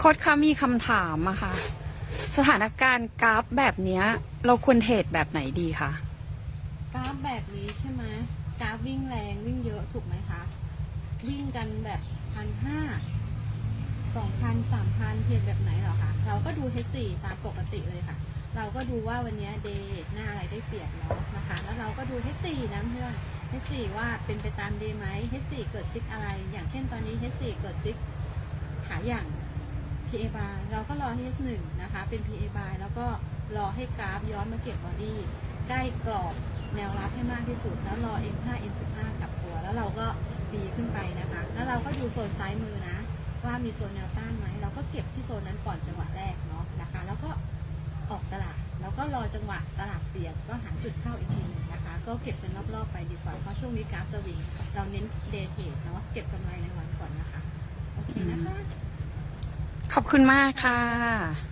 โค้ดคะมีคำถามอะค่ะ สถานการณ์กราฟแบบเนี้ย เราควรเทรดแบบไหนดีคะกราฟแบบนี้ใช่ไหมกราฟวิ่งแรงวิ่งเยอะถูกไหมคะ วิ่งกันแบบพันห้าสองพันสามพันเทียนแบบไหนเหรอคะเราก็ดูเทสสี่ตามปกติเลยค่ะ เราก็ดูว่าวันนี้เดย์หน้าอะไรได้เปรียบเนาะนะคะ แล้วเราก็ดูเทสสี่นะเพื่อนเทสสี่ว่าเป็นไปตามเดย์ไหมเทสสี่เกิดซิกอะไร อย่างเช่นตอนนี้เทสสี่เกิดซิกขาอย่าง PA bar เราก็รอ H1 นะคะ เป็น PA bar แล้วก็รอให้กราฟย้อนมาเก็บบอดี้ใกล้กรอบแนวรับให้มากที่สุด แล้วรอ M5 M15 กลับตัว แล้วเราก็ดีขึ้นไปนะคะ แล้วเราก็ดูโซนซ้ายมือนะ ว่ามีโซนแนวต้านไหม เราก็เก็บที่โซนนั้นก่อนจังหวะแรกเนาะนะคะ แล้วก็ออกตลาด แล้วก็รอจังหวะตลาดเปลี่ยนก็หาจุดเข้าอีกทีหนึงนะคะ ก็เก็บเป็นรอบๆไปดีกว่า เพราะช่วงนี้กราฟสวิง เราเน้นเดย์เทรดเนาะ เก็บกำไรในวันก่อนนะคะ ขอบคุณมากค่ะ